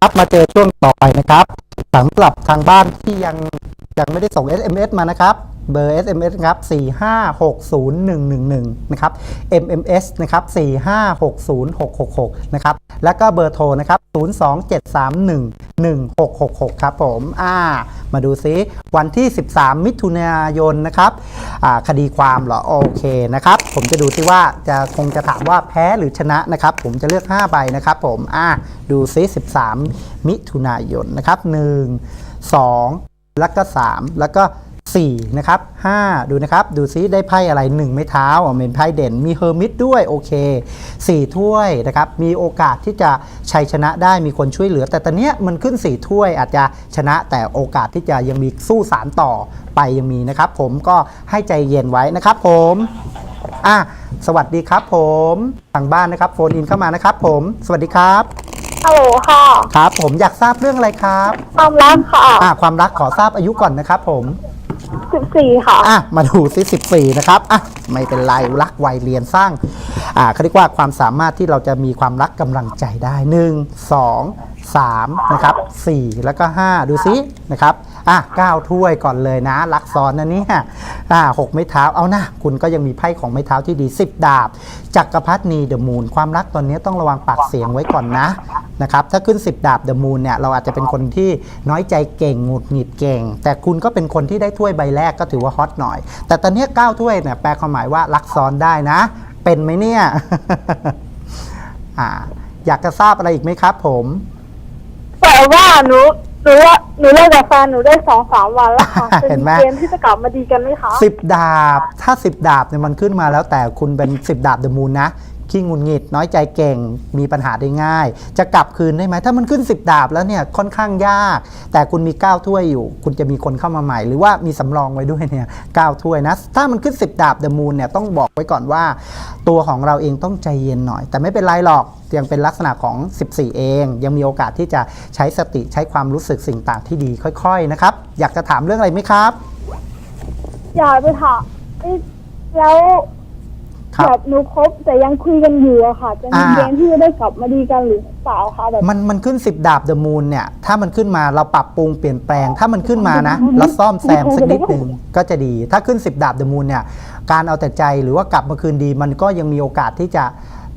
ครับมาเจอช่วงต่อไปนะครับสำหรับทางบ้านที่ยัง ยังไม่ได้ส่ง SMS มานะครับ เบอร์ SMS นะครับ 4560111 นะครับ MMS นะครับ 4560666 นะครับ แล้วก็เบอร์โทรนะครับ 027311666 ครับผม อ่า มาดูซิวันที่ 13 มิถุนายนนะครับ อ่า คดีความเหรอ โอเคนะครับ ผมจะดูซิว่าจะคงจะถามว่าแพ้หรือชนะนะครับ ผมจะเลือก 5 ใบนะครับผม อ่า ดูซิ 13 มิถุนายนนะครับ 1 2 แล้วก็ 3 แล้วก็ 4 นะครับ 5 ดูนะครับ ดูซิได้ไพ่อะไร 1 ไม้เท้าอะเป็นไพ่เด่นมีเฮอร์มิตด้วยโอเค 4 ถ้วยนะครับ มีโอกาสที่จะชัยชนะได้มีคนช่วยเหลือ แต่ตอนเนี้ยมันขึ้น 4 ถ้วยอาจจะชนะแต่โอกาสที่จะยังมีสู้สารต่อไปยังมีนะครับผมก็ให้ใจเย็นไว้นะครับผมอะสวัสดีครับผมทางบ้านนะครับโฟนอินเข้ามานะครับผม สวัสดีครับ ฮัลโหลค่ะ ครับ ผมอยากทราบเรื่องอะไรครับความรักค่ะอะความรักขอทราบอายุก่อนนะครับผมสิบสี่ค่ะ อะมาดูซิ14นะครับอะไม่เป็นไรรักวัยเรียนสร้างอ่าเขาเรียกว่าความสามารถที่เราจะมีความรักกำลังใจได้1 2 3นะครับ4แล้วก็ 5 ดูซินะครับอะ9ถ้วยก่อนเลยนะรักซ้อนนะเนี่ยอ่า6ไม้เท้าเอานะคุณก็ยังมีไพ่ของไม้เท้าที่ดี 10 ดาบจักรพรรดินีเดอะมูนความรักตอนนี้ต้องระวังปากเสียงไว้ก่อนนะนะครับถ้าขึ้น 10 ดาบเดอะมูนเนี่ยเราอาจจะเป็นคนที่น้อยใจเก่งหงุดหงิดเก่ง แต่คุณก็เป็นคนที่ได้ถ้วยใบแรกก็ถือว่าฮอตหน่อย แต่ตอนนี้9ถ้วยเนี่ยแปลความหมายว่ารักซ้อนได้นะ เป็นไหมเนี่ยอ่าอยากจะทราบอะไรอีกไหมครับผม แต่ว่าหนูหนูว่าหนูเลิกกับแฟนหนูได้สองสามวันแล้วค่ะ จะเห็นมีไหมเกณฑ์ที่จะกลับมาดีกันไหมคะ สิบดาบ ถ้าสิบดาบเนี่ยมันขึ้นมาแล้วแต่คุณเป็นสิบดาบเดอะมูนนะ ขี้งุนงิด น้อยใจเก่งมีปัญหาได้ง่าย จะกลับคืนได้ไหมถ้ามันขึ้น 10 ดาบแล้วเนี่ยค่อนข้างยาก แต่คุณมี 9 ถ้วยอยู่ คุณจะมีคนเข้ามาใหม่ หรือว่ามีสำรองไว้ด้วยเนี่ยเถ้วยนะ ถ้ามันขึ้น 10 ดาบเดอะมูนเนี่ยต้องบอกไว้ก่อนว่า ตัวของเราเองต้องใจเย็นหน่อย แต่ไม่เป็นไรหรอกยังเป็นลักษณะของ 14 เอง ยังมีโอกาสที่จะใช้สติใช้ความรู้สึกสิ่งต่างที่ดีค่อยๆนะครับอยากจะถามเรื่องอะไรไหมครับอยากไปถามแล้ว ครับ แบบหนูคบแต่ยังคุยกันอยู่อะค่ะ จะมีอ่า เกณฑ์ที่จะได้กลับมาดีกันหรือเปล่าคะแบบ มันมันขึ้น 10 ดาบเดอะมูนเนี่ย ถ้ามันขึ้นมาเราปรับปรุงเปลี่ยนแปลง ถ้ามันขึ้นมานะแล้วซ่อมแซมสักนิดหนึ่งก็จะดี ถ้าขึ้น 10 ดาบเดอะมูนเนี่ย การเอาแต่ใจหรือว่ากลับมาคืนดี มันก็ยังมีโอกาสที่จะ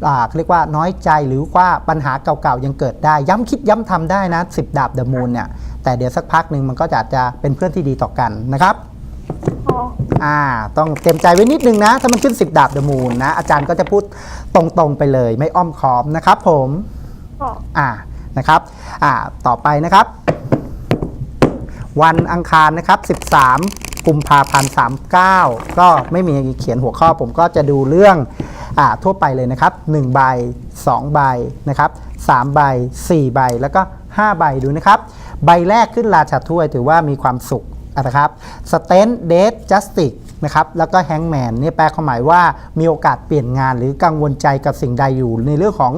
อ่าเขาเรียกว่าน้อยใจหรือว่าปัญหาเก่าๆยังเกิดได้ ย้ำคิดย้ำทำได้นะ 10 ดาบเดอะมูนเนี่ย แต่เดี๋ยวสักพักหนึ่งมันก็จะอาจจะเป็นเพื่อนที่ดีต่อกันนะครับอ๋อ อ่าต้องเตรียมใจไว้นิดนึงนะ ถ้ามันขึ้น 10 ดาบเดอะมูนนะ อาจารย์ก็จะพูดตรงๆไปเลยไม่อ้อมค้อมนะครับผมอ่านะครับอ่าต่อไปนะครับ วันอังคารนะครับ 13 กุมภาพันธ์39 ก็ไม่มีเขียนหัวข้อผมก็จะดูเรื่องอ่าทั่วไปเลยนะครับ1ใบ2ใบนะครับ3ใบ4ใบแล้วก็5ใบดูนะครับ ใบแรกขึ้นราชาถ้วยถือว่ามีความสุข นะครับสเตนเดทจัสติกนะครับแล้วก็แฮงแมนนี่แปลความหมายว่ามีโอกาสเปลี่ยนงานหรือกังวลใจกับสิ่งใดอยู่ในเรื่องของ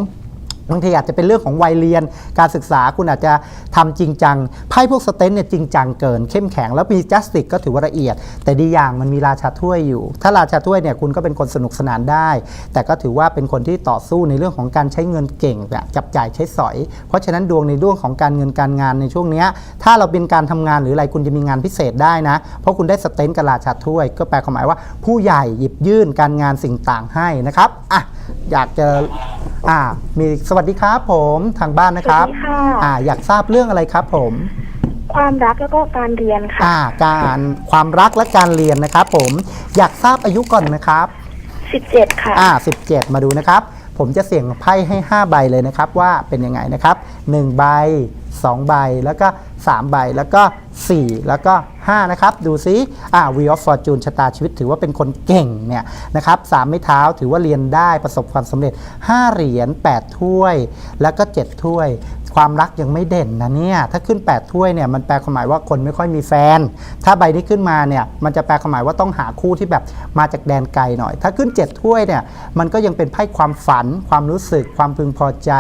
บางทีอาจจะเป็นเรื่องของวัยเรียนการศึกษาคุณอาจจะทำจริงจังไพ่พวกสเตนเนี่ยจริงจังเกิน เข้มแข็งแล้วมีจัสติกก็ถือว่าละเอียด แต่ดีอย่างมันมีราชาถ้วยอยู่ ถ้าราชาถ้วยเนี่ยคุณก็เป็นคนสนุกสนานได้ แต่ก็ถือว่าเป็นคนที่ต่อสู้ในเรื่องของการใช้เงินเก่งแบบจับจ่ายใช้สอย เพราะฉะนั้นดวงในเรื่องของการเงินการงานในช่วงนี้ถ้าเราเป็นการทำงานหรืออะไรคุณจะมีงานพิเศษได้นะ เพราะคุณได้สเตนกับราชาถ้วย ก็แปลความหมายว่า ผู้ใหญ่หยิบยื่นการงานสิ่งต่างให้นะครับอะอยากจะอ่ามีสวัสดีครับผมทางบ้านนะครับสวัสดีค่ะ อ่าอยากทราบเรื่องอะไรครับผม ความรักแล้วก็การเรียนค่ะ อ่า การความรักและการเรียนนะครับผมอยากทราบอายุก่อนนะครับสิบเจ็ดค่ะ อ่า 17 มาดูนะครับ ผมจะเสี่ยงไพ่ให้ 5 ใบเลยนะครับ ว่าเป็นยังไงนะครับ 1 ใบ 2 ใบแล้วก็ 3 ใบแล้วก็ 4 แล้วก็ 5 นะครับ ดูซิอ่า Wheel of Fortune ชะตาชีวิตถือว่าเป็นคนเก่งเนี่ยนะครับสามไม้เท้าถือว่าเรียนได้ประสบความสำเร็จ 5 เหรียญ 8 ถ้วย แล้วก็ 7 ถ้วย ความรักยังไม่เด่นนะเนี่ย ถ้าขึ้น 8 ถ้วยเนี่ยมันแปลความหมายว่าคนไม่ค่อยมีแฟน ถ้าใบนี้ขึ้นมาเนี่ยมันจะแปลความหมายว่าต้องหาคู่ที่แบบมาจากแดนไกลหน่อย ถ้าขึ้น 7 ถ้วยเนี่ยมันก็ยังเป็นไพ่ความฝัน ความรู้สึก ความพึงพอใจ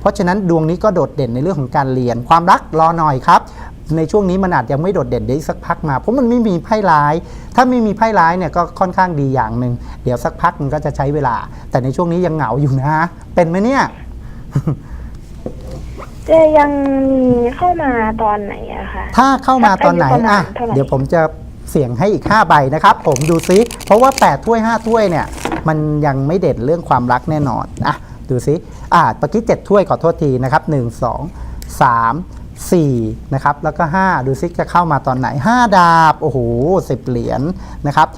เพราะฉะนั้นดวงนี้ก็โดดเด่นในเรื่องของการเรียน ความรักรอหน่อยครับ ในช่วงนี้มันอาจยังไม่โดดเด่นเดี๋ยวอีกสักพักมาเพราะมันไม่มีไพ่ร้าย ถ้าไม่มีไพ่ร้ายเนี่ยก็ค่อนข้างดีอย่างหนึ่งเดี๋ยวสักพักมันก็จะใช้เวลา แต่ในช่วงนี้ยังเหงาอยู่นะ เป็นไหมเนี่ยจจะยังมีเข้ามาตอนไหนอะคะถ้าเข้ามาตอนไหนอายุประมาณอะเท่าไหร่เดี๋ยวผมจะเสี่ยงให้อีก 5 ใบนะครับ ผมดูซิ เพราะว่า 8 ถ้วย 5 ถ้วยเนี่ย มันยังไม่เด่นเรื่องความรักแน่นอน อะ ดูซิ อะเมื่อกี้7ถ้วยขอโทษทีนะครับ 1 2 3 4นะครับแล้วก็ 5 ดูซิจะเข้ามาตอนไหน 5 ดาบ โอ้โห10 เหรียญนะครับ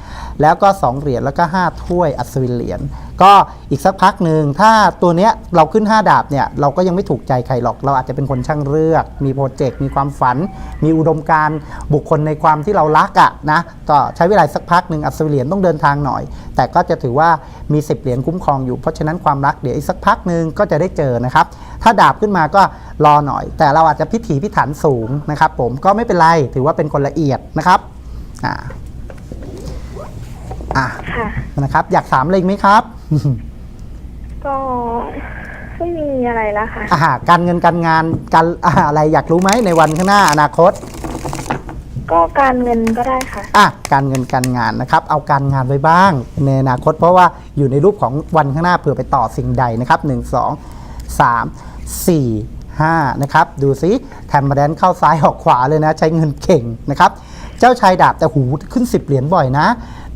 แล้วก็ 2 เหรียญแล้วก็ 5 ถ้วยอัศวินเหรียญก็อีกสักพักหนึ่งถ้าตัวเนี้ยเราขึ้น 5 ดาบเนี่ยเราก็ยังไม่ถูกใจใครหรอก เราอาจจะเป็นคนช่างเลือก มีโปรเจกต์มีความฝัน มีอุดมการณ์บุคคลในความที่เรารักอะ่ะนะก็ใช้เวลาสักพักหนึ่งอัศวิเหรียญต้องเดินทางหน่อย แต่ก็จะถือว่ามี 10 เหรียญคุ้มครองอยู่เพราะฉะนั้นความรักเดี๋ยวอีกสักพักหนึ่งก็จะได้เจอนะครับถ้าดาบขึ้นมาก็รอหน่อย แต่เราอาจจะพิถีพิถันสูงนะครับ ผมก็ไม่เป็นไรถือว่าเป็นคนละเอียดนะครับอ่า อะค่ะ นะครับ อยากถามอะไรอีกไหมครับ ก็ไม่มีอะไรแล้วค่ะอาหารการเงินการงานการอาอะไรอยากรู้ไหมในวันข้างหน้าอนาคต ก็การเงินก็ได้ค่ะ อะการเงินการงานนะครับ เอาการงานไว้บ้าง ในอนาคตเพราะว่าอยู่ในรูปของวันข้างหน้าเผื่อไปต่อสิ่งใดนะครับ 1 2 3 4 5 นะครับ ดูซิแทมมาแดนเข้าซ้ายออกขวาเลยนะ ใช้เงินเก่งนะครับ เจ้าชายดาบแต่หูขึ้น 10 เหรียญบ่อยนะ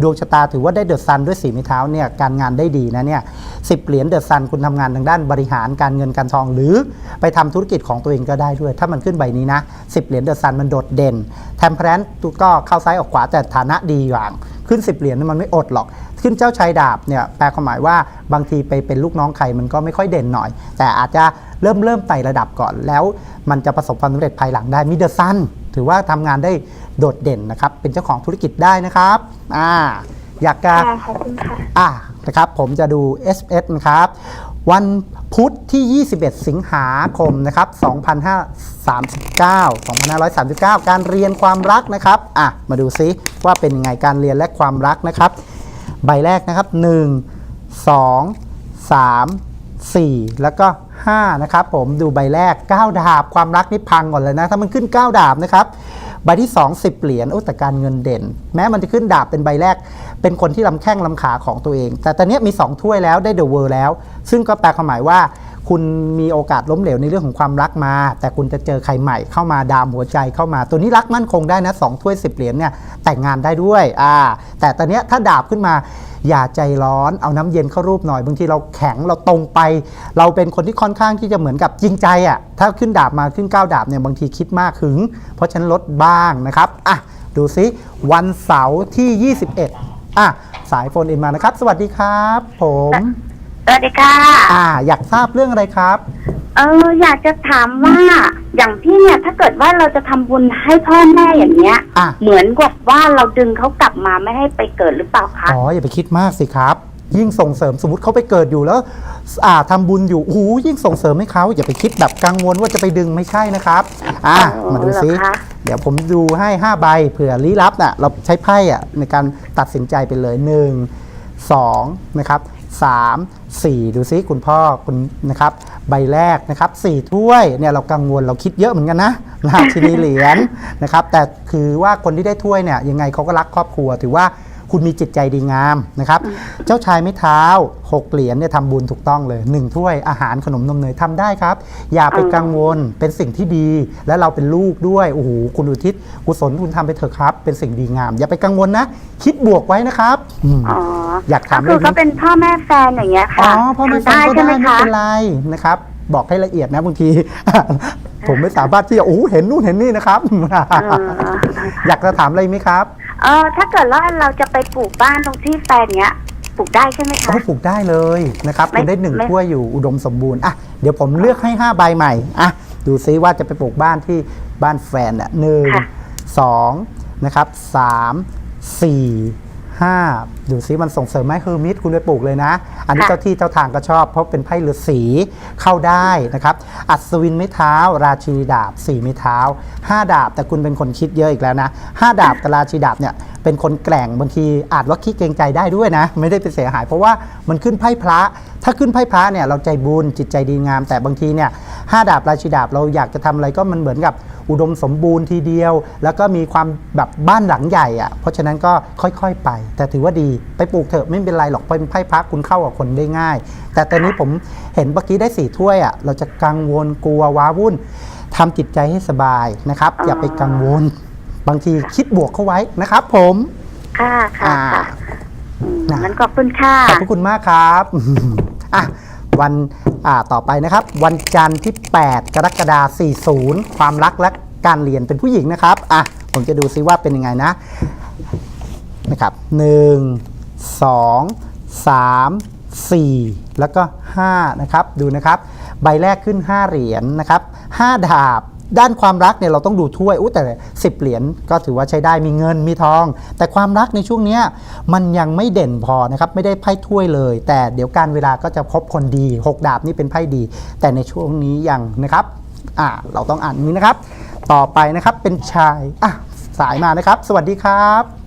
ดวงชะตาถือว่าได้เดอะซันด้วยสีไม้เท้าเนี่ยการงานได้ดีนะเนี่ยสิเหรียญเดอะซันคุณทำงานทางด้านบริหารการเงินการทองหรือไปทำธุรกิจของตัวเองก็ได้ด้วย ถ้ามันขึ้นใบนี้นะสิเหรียญเดอะซันมันโดดเด่นแทมเพลนก็เข้าซ้ายออกขวาแต่ฐานะดีอย่างขึ้น 10 เหรียญนี่มันไม่อดหรอก ขึ้นเจ้าชายดาบเนี่ยแปลความหมายว่าบางทีไปเป็นลูกน้องใครมันก็ไม่ค่อยเด่นหน่อย แต่อาจจะเริ่มเริ่มไต่ระดับก่อนแล้ว มันจะประสบความสำเร็จภายหลังได้มิเดอร์ซันถือว่าทำงานได้ โดดเด่นนะครับ เป็นเจ้าของธุรกิจได้นะครับอ่าอยากจะค่ะขอบคุณค่ะ อ่านะครับผมจะดู SS นะครับ วันพุธที่ 21 สิงหาคมนะครับ2539 2539 การเรียนความรักนะครับอะมาดูซิว่าเป็นยังไงการเรียนและความรักนะครับ ใบแรกนะครับ 1 2 3 4 แล้วก็ 5 นะครับ ผมดูใบแรก 9 ดาบความรักนี่พังก่อนเลยนะ ถ้ามันขึ้น 9 ดาบนะครับ ใบที่ 2 10 เหรียญโอ้แต่การเงินเด่น แม้มันจะขึ้นดาบเป็นใบแรก เป็นคนที่ลำแข้งลำขาของตัวเอง แต่ตอนนี้มี 2 ถ้วยแล้วได้เดอะเวิร์แล้ว ซึ่งก็แปลความหมายว่า คุณมีโอกาสล้มเหลวในเรื่องของความรักมา แต่คุณจะเจอใครใหม่เข้ามาดามหัวใจเข้ามา ตัวนี้รักมั่นคงได้นะสองถ้วยสิบเหรียญเนี่ยแต่งงานได้ด้วยอ่าแต่ตอนนี้ถ้าดาบขึ้นมา อย่าใจร้อนเอาน้ำเย็นเข้ารูปหน่อยบางทีเราแข็งเราตรงไป เราเป็นคนที่ค่อนข้างที่จะเหมือนกับจริงใจอะ่ะถ้าขึ้นดาบมาขึ้นก้าวดาบเนี่ยบางทีคิดมากหึง เพราะฉะนันลดบ้างนะครับอะดูซิวันเสาร์ที่ 21อะสายโฟนอินมานะครับ สวัสดีครับ ผมสวัสดีค่ะอ่าอยากทราบเรื่องอะไรครับ เอออยากจะถามว่าอย่างพี่เนี่ย ถ้าเกิดว่าเราจะทำบุญให้พ่อแม่อย่างเงี้ย อะ เหมือนกับว่าเราดึงเขากลับมาไม่ให้ไปเกิดหรือเปล่าคะอ๋ออย่าไปคิดมากสิครับ ยิ่งส่งเสริมสมมติเขาไปเกิดอยู่แล้วอ่าทำบุญอยู่โอ้โหยิ่งส่งเสริมให้เขาอย่าไปคิดแบบกังวลว่าจะไปดึงไม่ใช่นะครับ อ่าอ๋อมาดูซิ เหรอคะเดี๋ยวผมดูให้5ใบเผื่อลี้ลับน่ะเราใช้ไพ่อะในการตัดสินใจไปเลย 1 2นะครับ3 4 ดูซิคุณพ่อคุณนะครับใบแรกนะครับ4ถ้วยเนี่ยเรากังวลเราคิดเยอะเหมือนกันนะราชินีเหรียญนะครับแต่คือว่าคนที่ได้ถ้วยเนี่ยยังไงเขาก็รักครอบครัวถือว่า คุณมีจิตใจดีงามนะครับ เจ้าชายไม้เท้า6เหรียญเนี่ยทำบุญถูกต้องเลย1ถ้วยอาหารขนมนมเนยทำได้ครับ อย่าไปกังวลเป็นสิ่งที่ดี และเราเป็นลูกด้วยโอ้โหคุณอุทิศกุศลคุณทำไปเถอะครับ เป็นสิ่งดีงาม อย่าไปกังวลนะ คิดบวกไว้นะครับอืมอ๋ออยากถามก็คือเรื่องนี้เขาเป็นพ่อแม่แฟนอย่างเงี้ยอ๋อค่ะพ่อไม่ทำฟังได้ก็ใช่ได้ไหมไม่คะเป็นไรนะครับบอกให้ละเอียดนะบางที ผมไม่สามารถที่จะโอ้โหเห็นนู่นเห็นนี่นะครับเอออยากจะถามอะไรไหมครับ เออถ้าเกิดว่าเราจะไปปลูกบ้านตรงที่แฟนเนี้ยปลูกได้ใช่ไหมคะเขาปลูกได้เลยนะครับไม่คุณได้หนึ่งไม่ ถ้วยอยู่อุดมสมบูรณ์อะเดี๋ยวผมเลือกให้5ใบใหม่อะดูซิว่าจะไปปลูกบ้านที่บ้านแฟนอะหนึ่งค่ะ สองนะครับสามสี่ ห้าดูซิมันส่งเสริมไหมเฮอร์มิตคุณไปปลูกเลยนะ อันนี้ค่ะเจ้าที่เจ้าทางก็ชอบ เพราะเป็นไพ่ฤาษีเข้าได้นะครับ อัศวินไม้เท้า ราชินีดาบสี่ไม้เท้าห้าดาบแต่คุณเป็นคนคิดเยอะอีกแล้วนะห้าดาบกับราชินีดาบเนี่ยเป็นคนแกร่งบางทีอาจว่าขี้เกรงใจได้ด้วยนะ ไม่ได้ไปเสียหาย เพราะว่ามันขึ้นไพ่พระ ถ้าขึ้นไพ่พระเนี่ยเราใจบุญจิตใจดีงาม แต่บางทีเนี่ยห้าดาบราชินีดาบเราอยากจะทำอะไรก็มันเหมือนกับ อุดมสมบูรณ์ทีเดียว แล้วก็มีความแบบบ้านหลังใหญ่อะเพราะฉะนั้นก็ค่อยๆไป แต่ถือว่าดีไปปลูกเถอะไม่เป็นไรหรอกเป็นไพ่พักคุณเข้ากับคนได้ง่าย แต่ตอนนี้ผมเห็นเมื่อกี้ได้สี่ถ้วยอะเราจะกังวลกลัวว้าวุ่นทำจิตใจให้สบายนะครับ อย่าไปกังวล บางทีคิดบวกเข้าไว้นะครับ ผมค่ะค่ะอ่าค่ะอืมนะงั้นขอบคุณค่ะขอบพระคุณมากครับอะ วันต่อไปนะครับ วันจันทร์ที่ 8 กรกฎาคม40 ความรักและการเรียนเป็นผู้หญิงนะครับอะผมจะดูซิว่าเป็นยังไงนะนะครับ1 2 3 4แล้วก็5นะครับดูนะครับ ใบแรกขึ้น5เหรียญนะครับ5ดาบ ด้านความรักเนี่ยเราต้องดูถ้วยอู้แต่สิบเหรียญก็ถือว่าใช้ได้มีเงินมีทอง แต่ความรักในช่วงนี้มันยังไม่เด่นพอนะครับไม่ได้ไพ่ถ้วยเลย แต่เดี๋ยวการเวลาก็จะพบคนดี 6 ดาบนี่เป็นไพ่ดี แต่ในช่วงนี้ยังนะครับอ่าเราต้องอ่านนี้นะครับ ต่อไปนะครับเป็นชายอะสายมานะครับ สวัสดีครับ